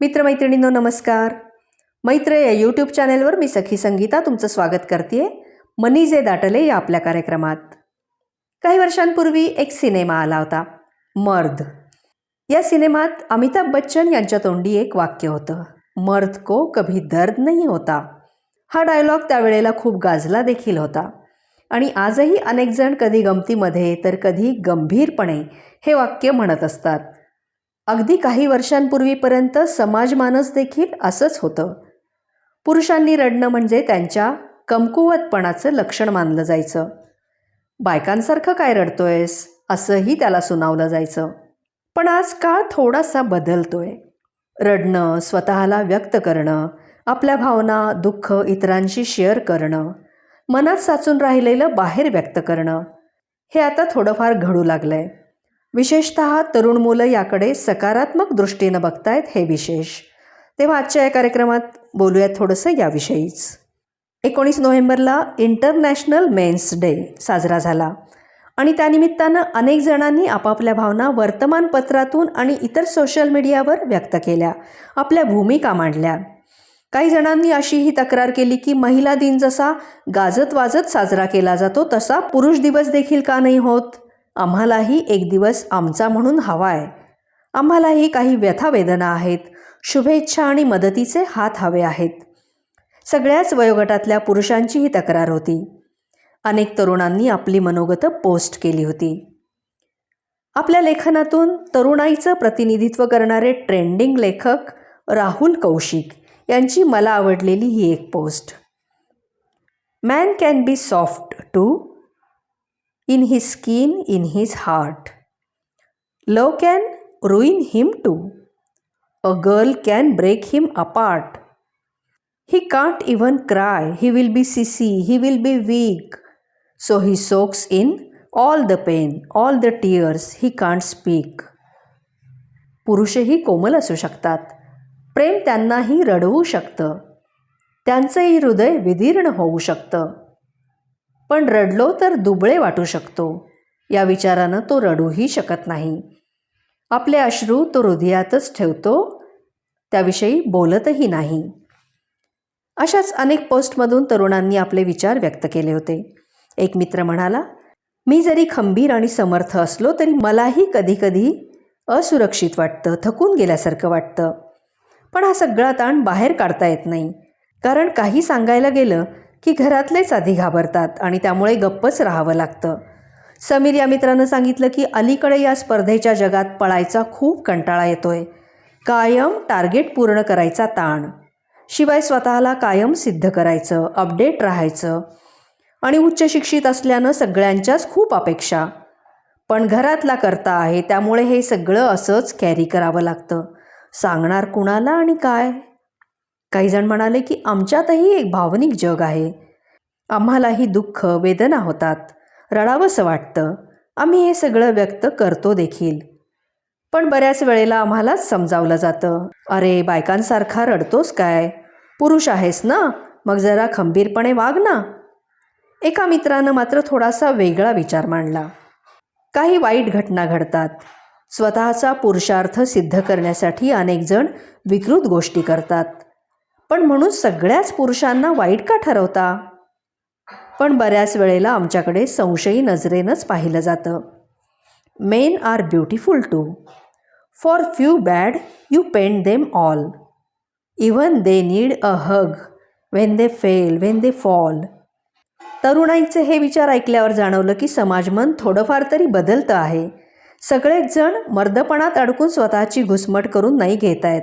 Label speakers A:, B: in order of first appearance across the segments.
A: मित्रमैत्रिणींनो नमस्कार. मैत्र या यूट्यूब चॅनेलवर मी सखी संगीता तुमचं स्वागत करते मनी जे दाटले या आपल्या कार्यक्रमात. काही वर्षांपूर्वी एक सिनेमा आला होता मर्द. या सिनेमात अमिताभ बच्चन यांच्या तोंडी एक वाक्य होतं मर्द को कभी दर्द नाही होता. हा डायलॉग त्यावेळेला खूप गाजला देखील होता. आणि आजही अनेकजण कधी गमतीमध्ये तर कधी गंभीरपणे हे वाक्य म्हणत असतात. अगदी काही वर्षांपूर्वीपर्यंत समाजमानस देखील असंच होतं. पुरुषांनी रडणं म्हणजे त्यांच्या कमकुवतपणाचं लक्षण मानलं जायचं. बायकांसारखं काय रडतोयस? असंही त्याला सुनावलं जायचं. पण आज काळ थोडासा बदलतोय. रडणं स्वतःला व्यक्त करणं आपल्या भावना दुःख इतरांशी शेअर करणं मनात साचून राहिलेलं बाहेर व्यक्त करणं हे आता थोडंफार घडू लागलं आहे विशेषत तरुण मुलं याकडे सकारात्मक दृष्टीनं बघतायत हे विशेष. तेव्हा आजच्या या कार्यक्रमात बोलूयात थोडंसं याविषयीच. एकोणीस नोव्हेंबरला इंटरनॅशनल मेन्स डे साजरा झाला. आणि त्यानिमित्तानं अनेक जणांनी आपापल्या भावना वर्तमानपत्रातून आणि इतर सोशल मीडियावर व्यक्त केल्या. आपल्या भूमिका मांडल्या. काही जणांनी अशी ही तक्रार केली की महिला दिन जसा गाजत वाजत साजरा केला जातो तसा पुरुष दिवस देखील का नाही होत? आम्हालाही एक दिवस आमचा म्हणून हवा आहे आम्हालाही काही व्यथावेदना आहेत. शुभेच्छा आणि मदतीचे हात हवे आहेत. सगळ्याच वयोगटातल्या पुरुषांची ही तक्रार होती. अनेक तरुणांनी आपली मनोगतं पोस्ट केली होती. आपल्या लेखनातून तरुणाईचं प्रतिनिधित्व करणारे ट्रेंडिंग लेखक राहुल कौशिक यांची मला आवडलेली ही एक post. Man can be soft too in his skin, in his heart. Love can ruin him too. A girl can break him apart. He can't even cry. He will be sissy. He will be weak. So he soaks in all the pain, all the tears. He can't speak. पुरुषही कोमल असू शकतात प्रेम त्यांनाही रडवू शकतं त्यांचंही हृदय विदीर्ण होऊ शकतं पण रडलो तर दुबळे वाटू शकतो. या विचारानं तो रडूही शकत नाही. आपले अश्रू तो हृदयातच ठेवतो त्याविषयी बोलतही नाही. अशाच अनेक पोस्टमधून तरुणांनी आपले विचार व्यक्त केले होते. एक मित्र म्हणाला मी जरी खंबीर आणि समर्थ असलो तरी मलाही कधीकधी असुरक्षित वाटतं थकून गेल्यासारखं वाटतं. पण हा सगळा ताण बाहेर काढता येत नाही. कारण काही सांगायला गेलं की घरातलेच आधी घाबरतात आणि त्यामुळे गप्पच राहावं लागतं. समीर या मित्रानं सांगितलं की अलीकडे या स्पर्धेच्या जगात पळायचा खूप कंटाळा येतोय. कायम टार्गेट पूर्ण करायचा ताण. शिवाय स्वतःला कायम सिद्ध करायचं अपडेट राहायचं आणि उच्च शिक्षित असल्यानं सगळ्यांच्याच खूप अपेक्षा. पण घरातला करता आहे त्यामुळे हे सगळं असंच कॅरी करावं लागतं. सांगणार कुणाला आणि काय? काही जण म्हणाले की आमच्यातही एक भावनिक जग आहे. आम्हालाही दुःख वेदना होतात. रडावंसं वाटतं. आम्ही हे सगळं व्यक्त करतो देखील. पण बऱ्याच वेळेला आम्हालाच समजावलं जातं. अरे बायकांसारखा रडतोस काय? पुरुष आहेस ना? मग जरा खंबीरपणे वाग ना. एका मित्रानं मात्र थोडासा वेगळा विचार मांडला. काही वाईट घटना घडतात. स्वतःचा पुरुषार्थ सिद्ध करण्यासाठी अनेक जण विकृत गोष्टी करतात. पण म्हणून सगळ्याच पुरुषांना वाईट का ठरवता? पण बऱ्याच वेळेला आमच्याकडे संशयी नजरेनंच पाहिलं जातं. Men are beautiful too for few bad you paint them all even they need a hug when they fail when they fall तरुणाईचे हे विचार ऐकल्यावर जाणवलं की समाजमन थोडंफार तरी बदलतं आहे. सगळेच जण मर्दपणात अडकून स्वतःची घुसमट करून नाही घेत आहेत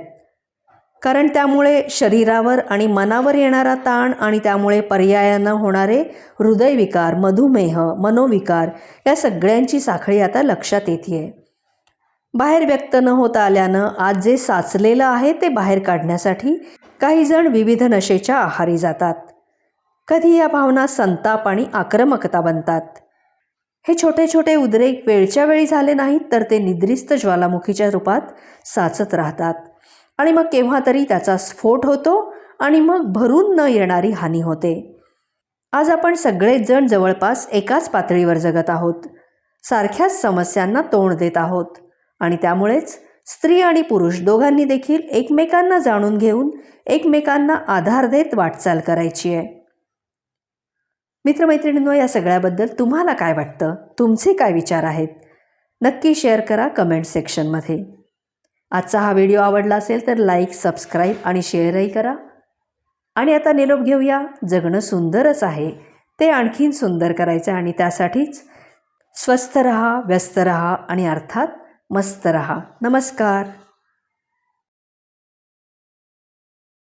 A: कारण त्यामुळे शरीरावर आणि मनावर येणारा ताण आणि त्यामुळे पर्यायानं होणारे हृदयविकार मधुमेह मनोविकार या सगळ्यांची साखळी आता लक्षात येते बाहेर व्यक्त न होता आल्यानं आज जे साचलेलं आहे ते बाहेर काढण्यासाठी काही जण विविध नशेच्या आहारी जातात. कधी या भावना संताप आणि आक्रमकता बनतात. हे छोटे छोटे उद्रेक वेळच्या वेळी झाले नाहीत तर ते निद्रिस्त ज्वालामुखीच्या रूपात साचत राहतात. आणि मग केव्हा तरी त्याचा स्फोट होतो आणि मग भरून न येणारी हानी होते. आज आपण सगळेच जण जवळपास एकाच पातळीवर जगत आहोत. सारख्याच समस्यांना तोंड देत आहोत. आणि त्यामुळेच स्त्री आणि पुरुष दोघांनी देखील एकमेकांना जाणून घेऊन एकमेकांना आधार देत वाटचाल करायची आहे. मित्रमैत्रिणींनो या सगळ्याबद्दल तुम्हाला काय वाटतं? तुमचे काय विचार आहेत? नक्की शेअर करा कमेंट सेक्शनमध्ये. आजचा हा व्हिडिओ आवडला असेल तर लाईक सबस्क्राईब आणि शेअरही करा. आणि आता निरोप घेऊया. जगणं सुंदरच आहे. ते आणखीन सुंदर करायचं आणि त्यासाठीच स्वस्थ रहा व्यस्त रहा आणि अर्थात मस्त रहा. नमस्कार.